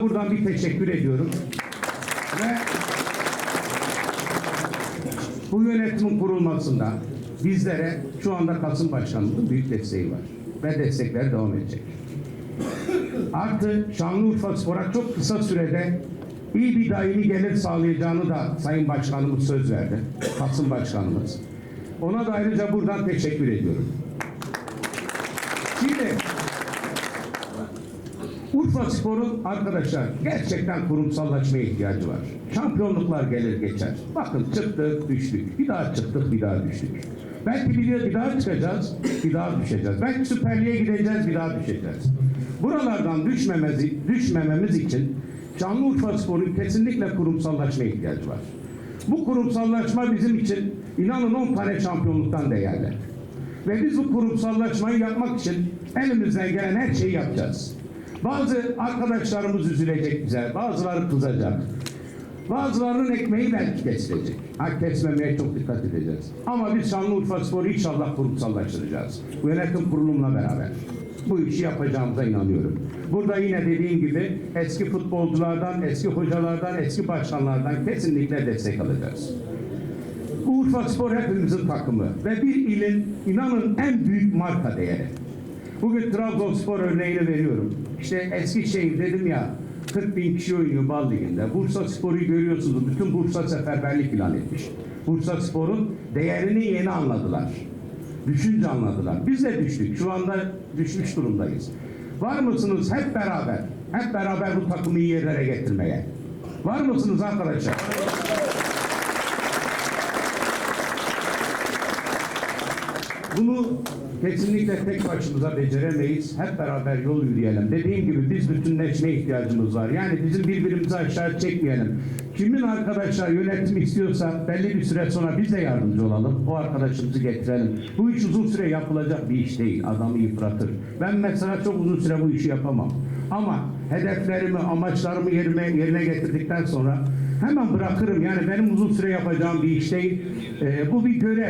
Buradan bir teşekkür ediyorum. Ve bu yönetimin kurulmasında bizlere şu anda Kasım Başkanlığı'nın büyük desteği var. Ve destekler devam edecek. Artı Şanlıurfa Spor'a çok kısa sürede iyi bir daimi gelir sağlayacağını da Sayın Başkanımız söz verdi. Kasım Başkanımız. Ona da ayrıca buradan teşekkür ediyorum. Şimdi Urfa Spor'un arkadaşlar gerçekten kurumsallaşmaya ihtiyacı var. Şampiyonluklar gelir geçer. Bakın çıktık düştük. Bir daha çıktık bir daha düştük. Belki bir, bir daha çıkacağız, bir daha düşeceğiz. Belki Süper Lig'e gideceğiz, bir daha düşeceğiz. Buralardan düşmememiz, düşmememiz için Şanlıurfa Spor'un kesinlikle kurumsallaşmaya ihtiyacı var. Bu kurumsallaşma bizim için inanın 10 tane şampiyonluktan değerli. Ve biz bu kurumsallaşmayı yapmak için elimizden gelen her şeyi yapacağız. Bazı arkadaşlarımız üzülecek bize, bazıları kızacak. Bazılarının ekmeği belki kesilecek. Ha kesmemeye çok dikkat edeceğiz. Ama biz Şanlıurfa Spor'u inşallah kurumsallaştıracağız. Yönetim kurulumla beraber. Bu işi yapacağımıza inanıyorum. Burada yine dediğim gibi eski futbolculardan, eski hocalardan, eski başkanlardan kesinlikle destek alacağız. Urfa Spor hepimizin takımı ve bir ilin inanın en büyük marka değeri. Bugün Trabzonspor örneğini veriyorum. İşte Eskişehir dedim ya 40 bin kişi oynuyor Bal Ligi'nde. Bursa Spor'u görüyorsunuz. Bütün Bursa seferberlik ilan etmiş. Bursa Spor'un değerini yeni anladılar. Düşünce anladılar. Biz de düştük. Şu anda düşmüş durumdayız. Var mısınız hep beraber? Hep beraber bu takımı iyi yerlere getirmeye. Var mısınız arkadaşlar? Bunu kesinlikle tek başımıza beceremeyiz. Hep beraber yol yürüyelim. Dediğim gibi biz bütünleşmeye ihtiyacımız var. Yani bizim birbirimizi aşağı çekmeyelim. Kimin arkadaşlar yönetim istiyorsa belli bir süre sonra biz de yardımcı olalım. O arkadaşımızı getirelim. Bu iş uzun süre yapılacak bir iş değil. Adamı yıpratır. Ben mesela çok uzun süre bu işi yapamam. Ama hedeflerimi, amaçlarımı yerine, yerine getirdikten sonra hemen bırakırım. Yani benim uzun süre yapacağım bir iş değil. Ee, bu bir görev.